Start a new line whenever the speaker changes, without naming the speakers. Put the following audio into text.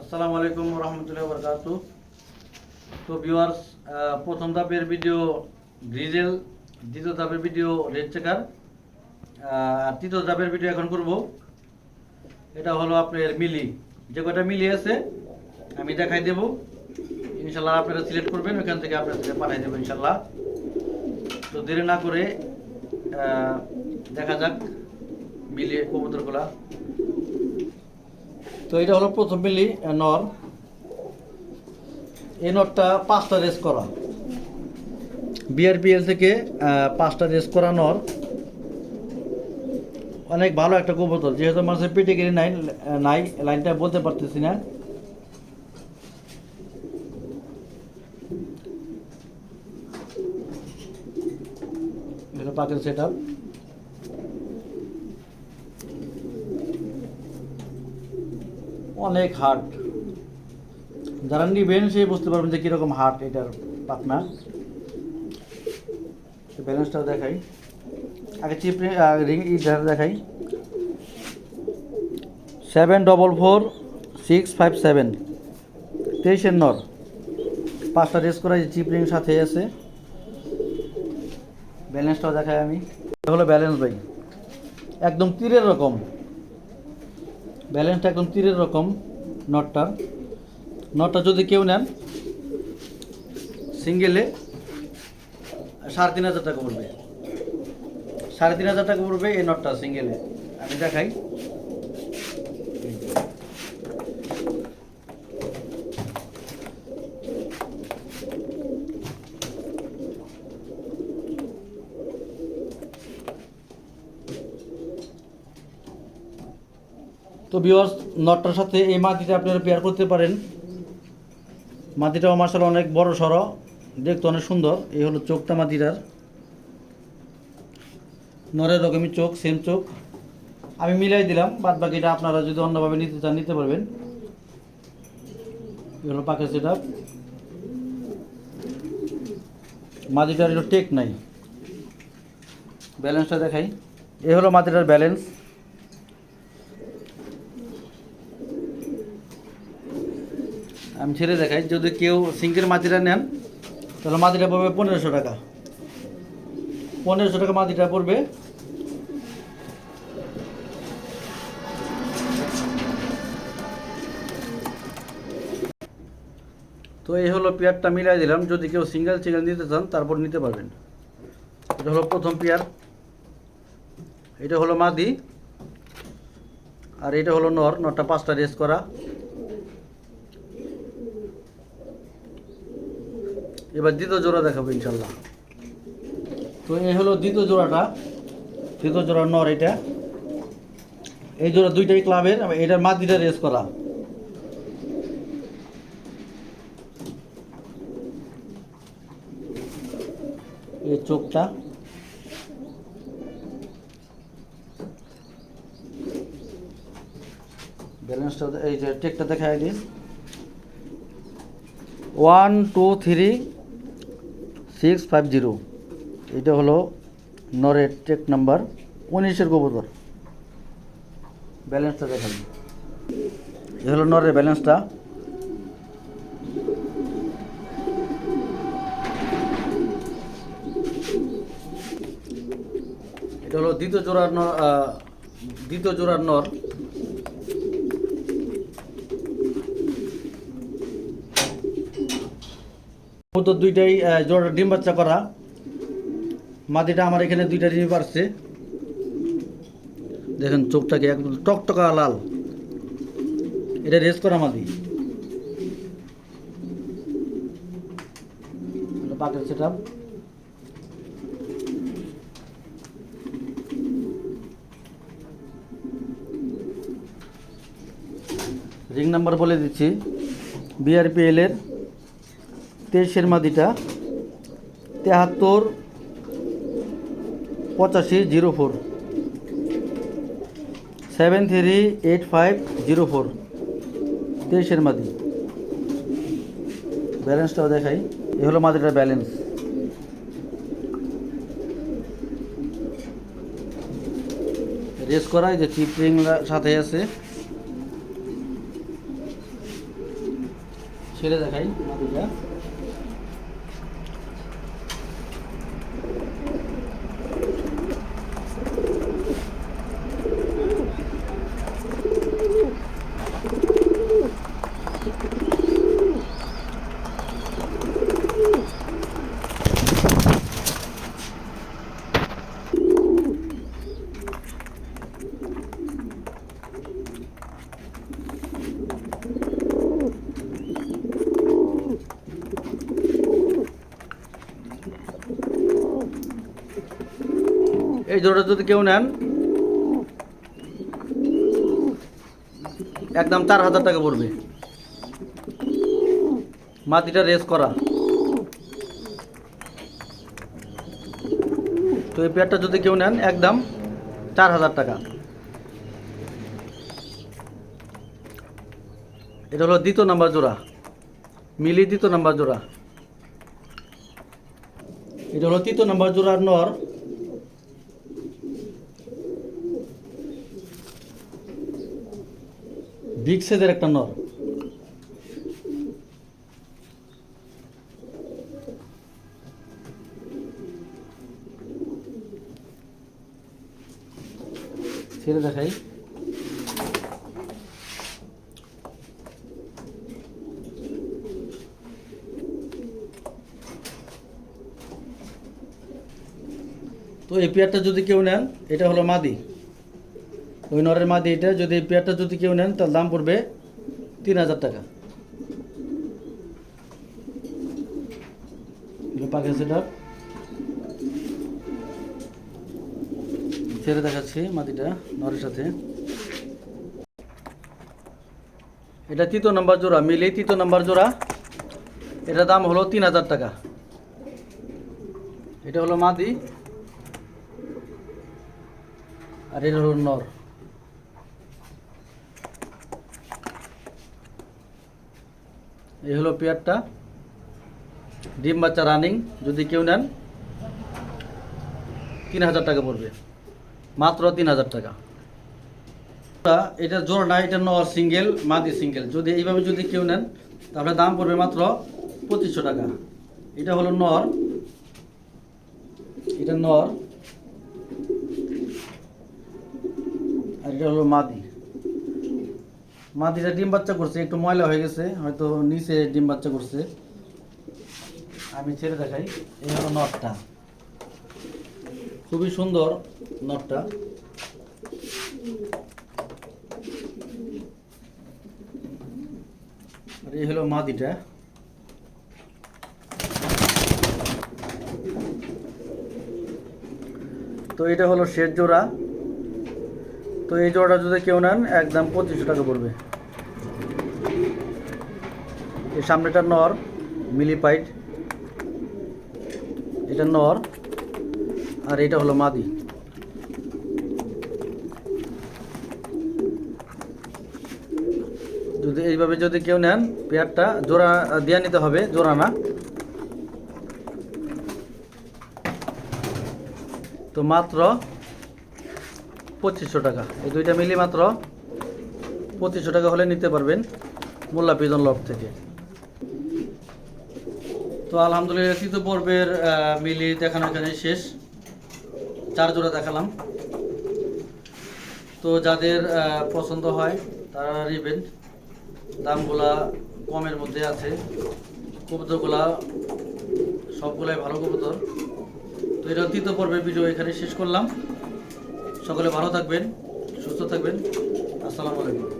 আসসালামু আলাইকুম রহমতুল্লাহ বরকাত তো ভিউয়ার্স প্রথম ধাপের ভিডিও গ্রিজেল দ্বিতীয় ধাপের ভিডিও রেড চেকার আর তৃতীয় ধাপের ভিডিও এখন করব। এটা হলো আপনার মিলি। যে কটা মিলি আছে, আমি দেখাই দেব। ইনশাল্লাহ আপনারা সিলেক্ট করবেন ওখান থেকে আপনাদের পাঠাই দেবো ইনশাল্লাহ তো দেরি না করে দেখা যাক মিলিয়ে কবুতরগুলা। তো এটা হলো প্রথম মিলি নর। এই নটটা পাঁচটা রেস করা। বিআরপিএল থেকে পাঁচটা রেস করা নর। অনেক ভালো একটা কবুতর, যেহেতু মানুষের পেটিগিরি নাই নাই, লাইনটা বলতে পারতেছি না। পাকের সেট আপ অনেক হার্ড যারা নিবেন সে বুঝতে পারবেন যে কীরকম হার্ট এটার পাতনা। ব্যালেন্সটাও দেখাই। আগে চিপ রিং ইটার দেখাই। Seven double four six five seven তেইশের নর। পাঁচটা রেস করা চিপ রিং সাথে আছে। ব্যালেন্সটাও দেখাই আমি। হলো ব্যালেন্স ভাই। একদম তীরের রকম। ব্যালেন্সটা একদম তীরের রকম নটটা। নটটা যদি কেউ নেন সিঙ্গেলে সাড়ে তিন হাজার টাকা পড়বে। সাড়ে তিন হাজার টাকা পড়বে এই নটটা সিঙ্গেলে আমি দেখাই। তো বিওয়ার্স নটটার সাথে এই মাটিটা আপনারা পেয়ার করতে পারেন। মাটিটাও মার্শাল অনেক বড় সড়ো, দেখতে অনেক সুন্দর। এই হলো চোখটা মাটিটার। নরের রকমই চোখ সেম চোখ। আমি মিলাই দিলাম বাদ বাকিটা আপনারা যদি অন্যভাবে নিতে চান, নিতে পারবেন। এই হলো পাখের সেট আপ মাটিটার টেক নাই। ব্যালেন্সটা দেখাই। এই হলো মাটিটার ব্যালেন্স আমি ছেড়ে দেখাই, যদি কেউ সিঙ্কের মাটিটা নেন, তাহলে মাটিটা পড়বে পনেরোশো টাকা। পনেরোশো টাকা মাটিটা পড়বে। তো এই হলো পেয়ারটা মিলাই দিলাম। যদি কেউ সিঙ্গেল সিঙ্গেল নিতে চান, তারপর নিতে পারবেন। এটা হলো প্রথম পেয়ার। এটা হলো মাদি। আর এটা হলো নর, নরটা পাঁচটা রেস করা। এবার দ্বিতীয় জোড়া দেখাবো ইনশাল্লাহ তো এই হলো দ্বিতীয় জোড়াটা। দ্বিতীয় জোড়া নর এটা। এই জোড়া দুইটাই ক্লাবের এটার মাদিটা রেস করা। এই চোখটা। ব্যালেন্সটা এই যে টেকটা দেখাই দিন one, two, three six five zero এটা হলো নরের টেক নাম্বার উনিশের কবুতর ব্যালেন্সটা দেখান। এ হলো নরের ব্যালেন্সটা এটা হলো দ্বিতীয় জোড়ার দ্বিতীয় জোড়ার নর। কবুতর দুইটাই জোড়া ডিম বাচ্চা করা। মাদিটা আমার এখানে দুইটা ডিম পারছে দেখেন চোখটাকে একদম টকটকা লাল। এটা রেস করা মাদি পাকের সেট রিং নাম্বার বলে দিচ্ছি। বিআরপিএল এর। তেইশের মাদিটা, তেহাত্তর, পঁচাশি, zero four. Seven three eight five, zero four. তেইশের মাদি। ব্যালেন্সটাও দেখাই। এ হলো মাদিটার ব্যালেন্স। রেস করা এই যে চিপ সাথে আছে। ছেড়ে দেখাই মাটিটা এই জোড়াটা যদি কেউ নেন, একদম চার হাজার টাকা পড়বে। মাটিটা রেস করা। তো এই পেয়ারটা যদি কেউ নেন, একদম চার হাজার টাকা। এটা হলো দ্বিতীয় নাম্বার জোড়া। মিলি দ্বিতীয় নাম্বার জোড়া। এটা হলো তৃতীয় নাম্বার জোড়ার নর। বিগ সাইজের একটা নর। ছেড়ে দেখাই। তো এই পেয়ারটা যদি কেউ নেন, এটা হলো মাদি। ওই নরের মাদি এটা, যদি এই পেয়ারটা যদি কেউ নেন, তার দাম পড়বে তিন হাজার টাকা। পাখি সেটা ছেড়ে দেখাচ্ছি মাটিটা, নরের সাথে। এটা তৃতীয় নাম্বার জোড়া, মিলে তৃতীয় নাম্বার জোড়া, এটার দাম হলো তিন হাজার টাকা। এটা হলো মাদি। আর এটা হলো নর। এই হলো পেয়ারটা। ডিম বাচ্চা রানিং যদি কেউ নেন, তিন হাজার টাকা পড়বে। মাত্র তিন হাজার টাকা। এটা জোর না এটা নর সিঙ্গেল মাদি সিঙ্গেল যদি এইভাবে যদি কেউ নেন, তাহলে দাম পড়বে মাত্র পঁচিশশো টাকা। এটা হলো নর। এটা নর। আর এটা হলো মাদি। মাদিটা ডিম বাচ্চা করছে, একটু ময়লা হয়ে গেছে, হয়তো নিচে ডিম বাচ্চা করছে। আমি ছেড়ে দেখাই, এই হলো নটটা। খুবই সুন্দর নটটা। আর এই হলো মাদিটা তো এটা হলো শেষ জোড়া। তো এই জোড়াটা যদি কেউ নেন, একদম পঁচিশশো টাকা পড়বে। এই সামনেটা নর, মিলিপাইট। এটা নর, আর এটা হলো মাদি। যদি এইভাবে যদি কেউ নেন পেয়ারটা, জোড়া দিয়ে নিতে হবে, জোড়া না। তো মাত্র পঁচিশশো টাকা। এই দুইটা মিলি মাত্র পঁচিশশো টাকা হলে নিতে পারবেন মোল্লা পিজন লক থেকে। তো আলহামদুলিল্লাহ তৃতীয় পর্বের মিলি দেখানো এখানে শেষ। চার জোড়া দেখালাম। তো যাদের পছন্দ হয়, তারা নেবেন। দামগুলা কমের মধ্যে আছে। কবুতরগুলা সবগুলাই ভালো কবুতর। তো এটা তৃতীয় পর্বের ভিডিও এখানে শেষ করলাম। সকলে ভালো থাকবেন, সুস্থ থাকবেন। আসসালামু আলাইকুম।